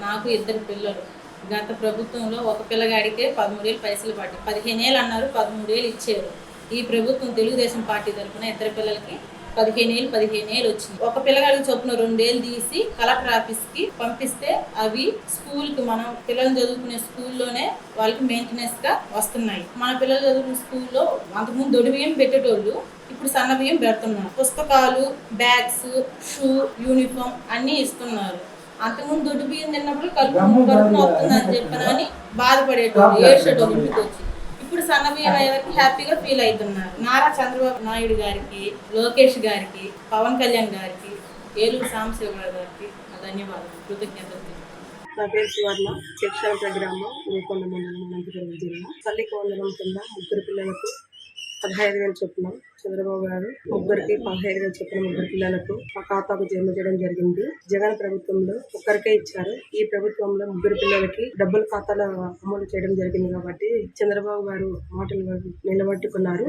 నాకు ఇద్దరు పిల్లలు. గత ప్రభుత్వంలో ఒక పిల్లగాడికే పదమూడేళ్ళు పైసలు పట్టి పదిహేను ఏళ్ళు అన్నారు పదమూడేళ్ళు ఇచ్చారు. ఈ ప్రభుత్వం తెలుగుదేశం పార్టీ తరఫున ఇద్దరు పిల్లలకి పదిహేను ఏళ్ళు పదిహేను ఏళ్ళు వచ్చింది. ఒక పిల్లగాడికి చొప్పున రెండేళ్ళు తీసి కలెక్టర్ ఆఫీస్కి పంపిస్తే అవి స్కూల్కి మనం పిల్లలు చదువుకునే స్కూల్లోనే వాళ్ళకి మెయింటెనెన్స్గా వస్తున్నాయి. మన పిల్లలు చదువుకునే స్కూల్లో అంతకుముందు దొడి బియ్యం పెట్టేటోళ్ళు ఇప్పుడు సన్న బియ్యం పెడుతున్నారు. పుస్తకాలు బ్యాగ్స్ షూ యూనిఫామ్ అన్నీ ఇస్తున్నారు. అంతకుముందు దొడ్డు బియ్యం తిన్నప్పుడు కలుపు కలుపు వస్తుందని చెప్పనని బాధపడేటోళ్ళు ఏడ్చేటోళ్ళు ఇంటికి వచ్చి ఇప్పుడు సన్న బియ్యం అయ్యేవరకు హ్యాపీగా ఫీల్ అవుతున్నారు. నారా చంద్రబాబు నాయుడు గారికి లోకేష్ గారికి పవన్ కళ్యాణ్ గారికి ఏలూరు సాంబశివరావు గారికి ధన్యవాదాలు. కృతజ్ఞతలు నా పేరు సువర్ణ శిక్షణ గ్రామం రూపొండ మండలం అనంతపురం జిల్లా. తల్లికి వందనం కింద ముగ్గురు పిల్లలకు పదహైదు వేలు చొప్పున చంద్రబాబు గారు ముగ్గురికి పదహైదు వేలు చొప్పున ముగ్గురు పిల్లలకు ఆ ఖాతాకు జమ చేయడం జరిగింది. జగన్ ప్రభుత్వంలో ఒక్కరికే ఇచ్చారు. ఈ ప్రభుత్వంలో ముగ్గురు పిల్లలకి డబ్బులు ఖాతాలో అమలు చేయడం జరిగింది కాబట్టి చంద్రబాబు గారు మాటలు నిలబట్టుకున్నారు.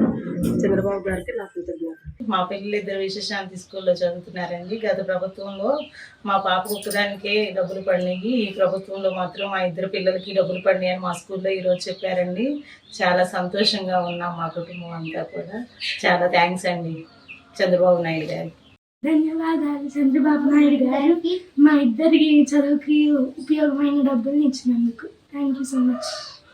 చంద్రబాబు గారికి నా కృతజ్ఞతలు. మా పిల్లలు ఇద్దరు విశ్వశాంతి స్కూల్లో చదువుతున్నారండి. గత ప్రభుత్వంలో మా పాప ఒక్కదానికే డబ్బులు పడినాయి. ఈ ప్రభుత్వంలో మాత్రం మా ఇద్దరు పిల్లలకి డబ్బులు పడినాయి అని మా స్కూల్లో ఈరోజు చెప్పారండి. చాలా సంతోషంగా ఉన్నాం మా కుటుంబం అంతా కూడా. చాలా థ్యాంక్స్ అండి చంద్రబాబు నాయుడు గారికి ధన్యవాదాలు చంద్రబాబు నాయుడు గారు. మా ఇద్దరికి చదువుకి ఉపయోగమైన డబ్బులు ఇచ్చినందుకు. Thank you so much.